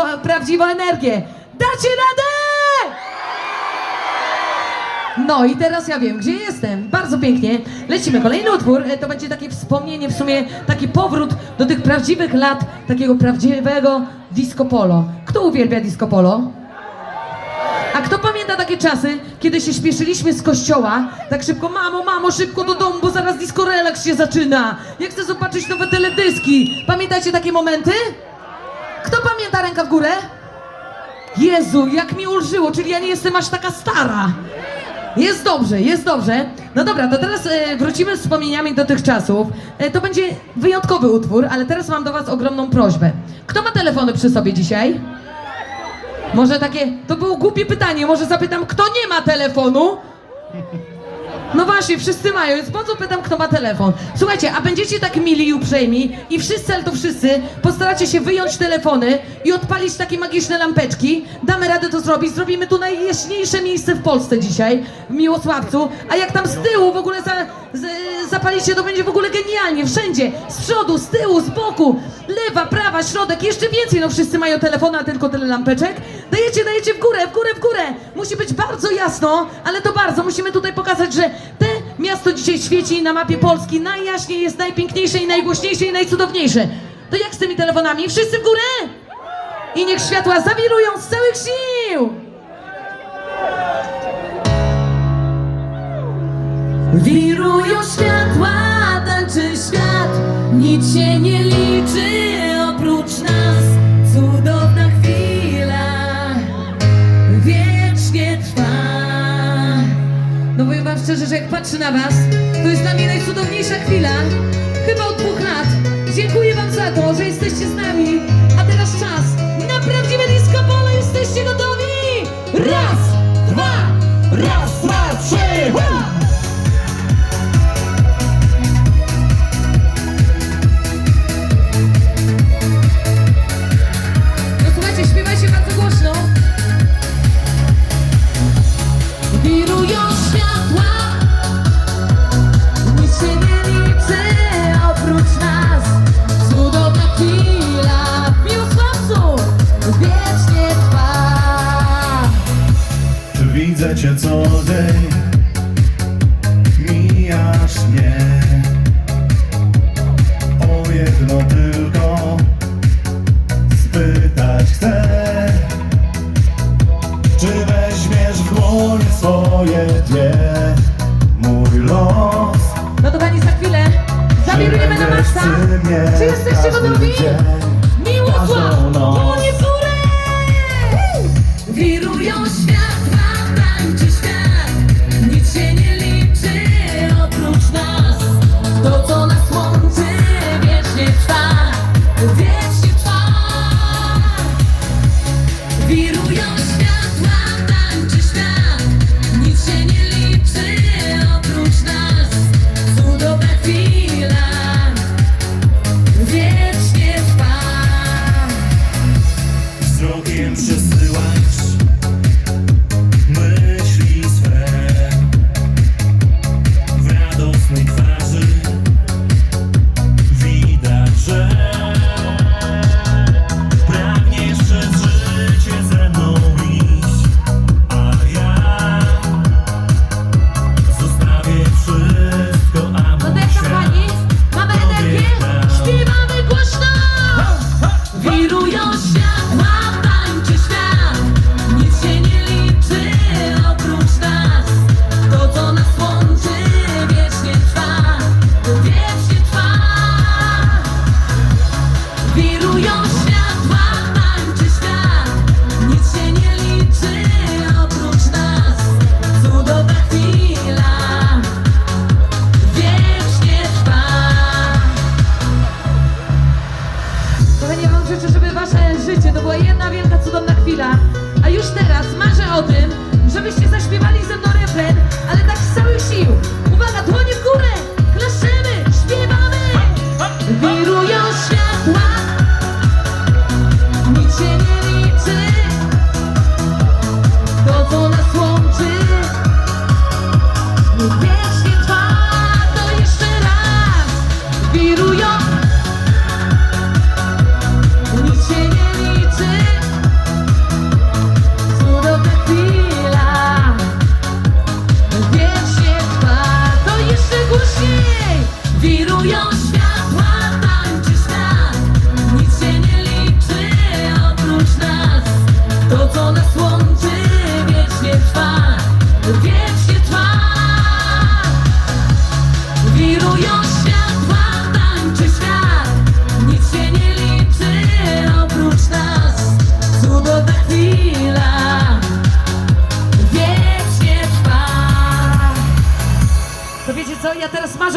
pra- prawdziwą energię. Dacie radę! No i teraz ja wiem, gdzie jestem. Bardzo pięknie. Lecimy. Kolejny utwór. E, To będzie takie wspomnienie, w sumie taki powrót do tych prawdziwych lat, takiego prawdziwego disco polo. Kto uwielbia disco polo? A kto pamięta takie czasy, kiedy się śpieszyliśmy z kościoła, tak szybko, mamo, mamo, szybko do domu, bo zaraz disco relax się zaczyna. Ja chcę zobaczyć nowe teledyski. Pamiętacie takie momenty? Pamięta ręka w górę? Jezu, jak mi ulżyło, czyli ja nie jestem aż taka stara. Jest dobrze, jest dobrze. No dobra, to teraz e, wrócimy z wspomnieniami do tych czasów. E, to będzie wyjątkowy utwór, ale teraz mam do was ogromną prośbę. Kto ma telefony przy sobie dzisiaj? Może takie, to było głupie pytanie, może zapytam, kto nie ma telefonu? No właśnie, wszyscy mają, więc po co pytam, kto ma telefon? Słuchajcie, a będziecie tak mili i uprzejmi i wszyscy, ale to wszyscy, postaracie się wyjąć telefony i odpalić takie magiczne lampeczki. Damy radę to zrobić, zrobimy tu najjaśniejsze miejsce w Polsce dzisiaj, w Miłosławcu. A jak tam z tyłu w ogóle za, z, zapalicie, to będzie w ogóle genialnie, wszędzie, z przodu, z tyłu, z boku, lewa, prawa, środek, jeszcze więcej, no wszyscy mają telefony, a tylko tyle lampeczek. Dajecie, dajecie w górę, w górę, w górę. Musi być bardzo jasno, ale to bardzo, musimy tutaj pokazać, że te miasto dzisiaj świeci na mapie Polski najjaśniej, jest najpiękniejsze i najgłośniejsze i najcudowniejsze. To jak z tymi telefonami? Wszyscy w górę! I niech światła zawirują z całych sił! Wirują światła, jak patrzę na was, to jest dla mnie najcudowniejsza chwila, chyba od dwóch lat. Dziękuję wam za to, że jesteście z nami, Mijasz mnie. O jedno tylko Spytać chcę. Czy weźmiesz w swoje dwie? Mój los. No to kochani, za chwilę. Zawirujemy na maksa. Czy jesteście gotowi? Miłosław, Wirują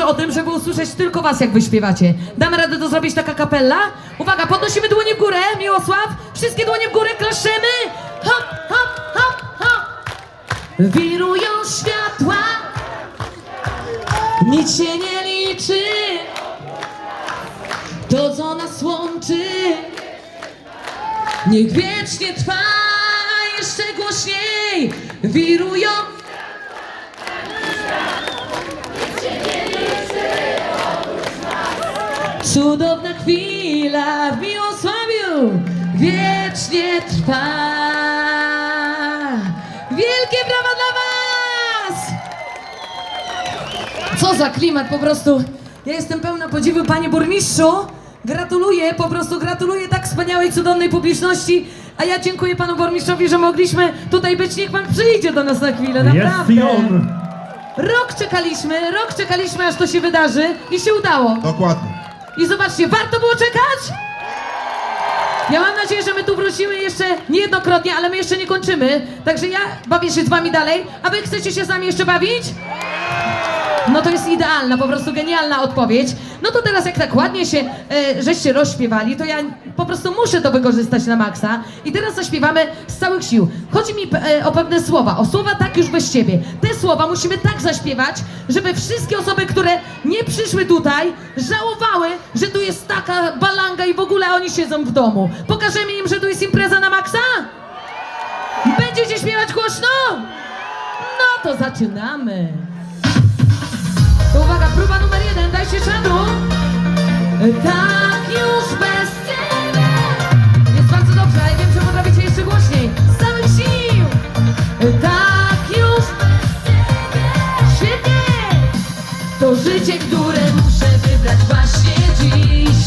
o tym, żeby usłyszeć tylko was, jak wy śpiewacie. Damy radę to zrobić taka kapella? Uwaga, podnosimy dłonie w górę, Miłosław. Wszystkie dłonie w górę, klaszemy. Hop, hop, hop, hop. Wirują światła, nic się nie liczy. To, co nas łączy, niech wiecznie trwa. Jeszcze głośniej wirują. Cudowna chwila w miłosławiu wiecznie trwa. Wielkie brawa dla Was! Co za klimat po prostu. Ja jestem pełna podziwu, panie burmistrzu. Gratuluję, po prostu gratuluję tak wspaniałej, cudownej publiczności. A ja dziękuję panu burmistrzowi, że mogliśmy tutaj być. Niech pan przyjdzie do nas na chwilę, naprawdę. Jest i on. Rok czekaliśmy, rok czekaliśmy, aż to się wydarzy i się udało. Dokładnie. I zobaczcie, warto było czekać? Ja mam nadzieję, że my tu wrócimy jeszcze niejednokrotnie, ale my jeszcze nie kończymy. Także ja bawię się z wami dalej. A wy chcecie się z nami jeszcze bawić? No to jest idealna, po prostu genialna odpowiedź. No to teraz jak tak ładnie się, e, żeście rozśpiewali, to ja po prostu muszę to wykorzystać na maksa. I teraz zaśpiewamy z całych sił. Chodzi mi e, o pewne słowa, o słowa tak już bez ciebie. Te słowa musimy tak zaśpiewać, żeby wszystkie osoby, które nie przyszły tutaj, żałowały, że tu jest taka balanga i w ogóle oni siedzą w domu. Pokażemy im, że tu jest impreza na maksa? Będziecie śpiewać głośno? No to zaczynamy. Uwaga, próba numer jeden, dajcie czadu. Tak już bez ciebie. Jest bardzo dobrze, ale wiem, że potraficie jeszcze głośniej. Z całych sił. Tak już bez ciebie. Świetnie. To życie, które muszę wybrać właśnie dziś.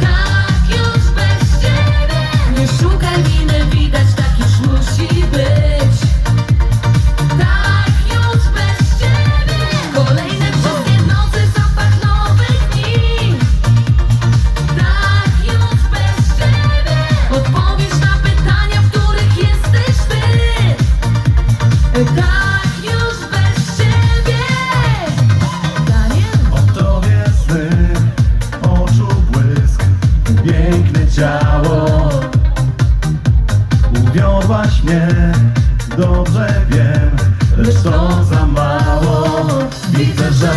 Tak już bez ciebie. Nie szukaj winy, widać Uwiodłaś mnie, dobrze wiem, lecz to za mało. Widzę, że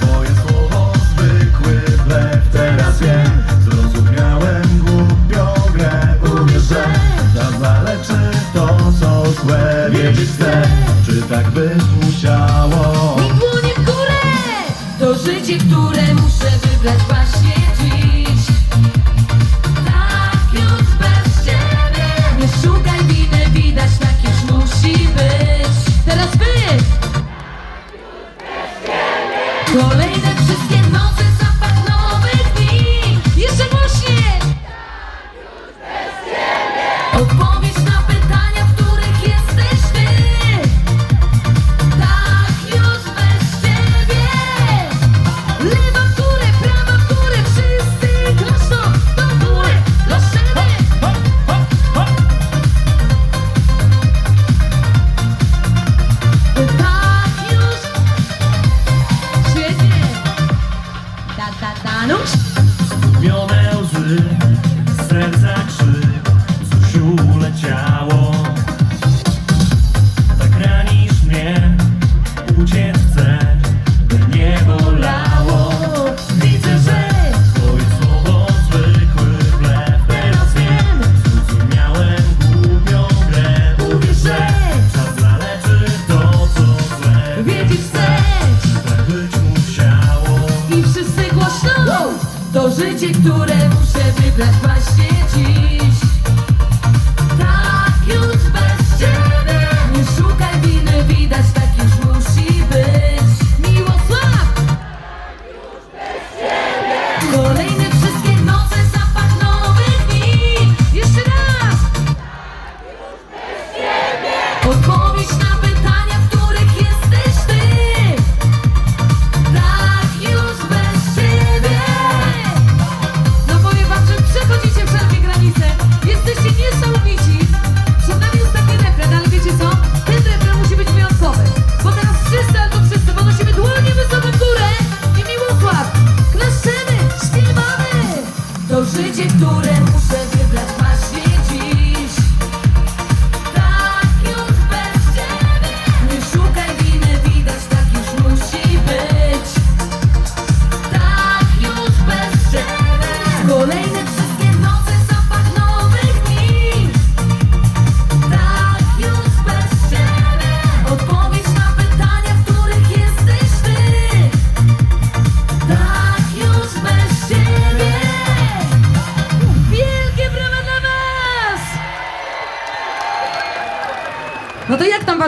twoje słowo zwykły blef, teraz wiem, zrozumiałem głupią grę. Uwierz, że ta zaleczy to, co złe, wiedzieć chcę, czy tak być musiało. W górę! To życie, które muszę wybrać właśnie które muszę wybrać właśnie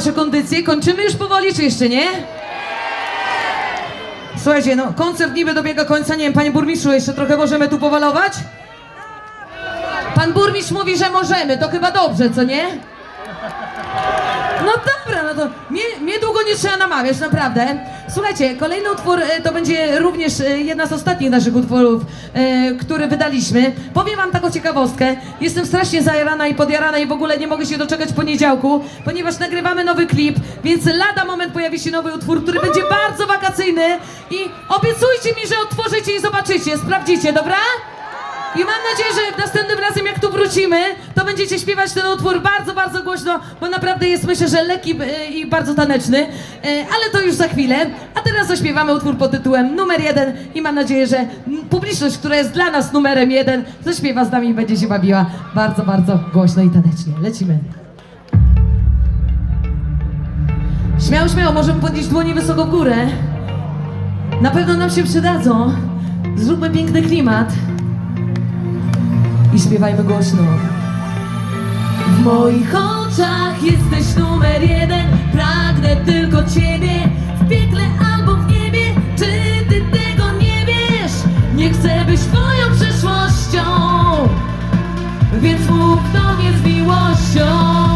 wasze kondycje? Kończymy już powoli, czy jeszcze nie? Słuchajcie, no koncert niby dobiega końca, nie wiem, panie burmistrzu, jeszcze trochę możemy tu powalować? Pan burmistrz mówi, że możemy, to chyba dobrze, co nie? No no to mnie, mnie długo nie trzeba namawiać, naprawdę. Słuchajcie, kolejny utwór e, to będzie również e, jedna z ostatnich naszych utworów, e, które wydaliśmy. Powiem wam taką ciekawostkę. Jestem strasznie zajarana i podjarana i w ogóle nie mogę się doczekać poniedziałku, ponieważ nagrywamy nowy klip, więc lada moment pojawi się nowy utwór, który będzie bardzo wakacyjny i obiecujcie mi, że otworzycie i zobaczycie, sprawdzicie, dobra? I mam nadzieję, że następnym razem jak tu wrócimy, to będziecie śpiewać ten utwór bardzo, bardzo głośno, bo naprawdę jest myślę, że lekki e, i bardzo taneczny, E, ale to już za chwilę. A teraz zaśpiewamy utwór pod tytułem numer jeden i mam nadzieję, że publiczność, która jest dla nas numerem jeden, zaśpiewa z nami i będzie się bawiła bardzo, bardzo głośno i tanecznie. Lecimy. Śmiało, śmiało, możemy podnieść dłonie wysoko w górę. Na pewno nam się przydadzą. Zróbmy piękny klimat i śpiewajmy głośno. W moich oczach jesteś numer jeden, pragnę tylko ciebie. W piekle albo w niebie, czy ty tego nie wiesz? Nie chcę być twoją przyszłością, więc mów do mnie z miłością.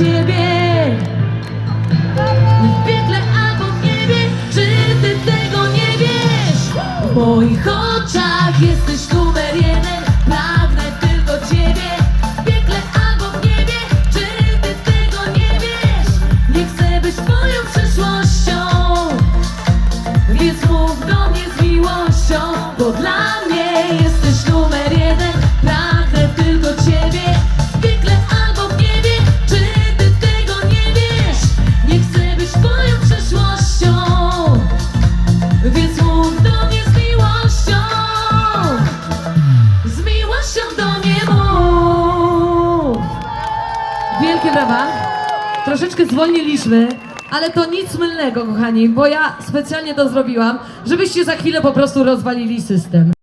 Tylko ciebie. Ale to nic mylnego, kochani, bo ja specjalnie to zrobiłam, żebyście za chwilę po prostu rozwalili system.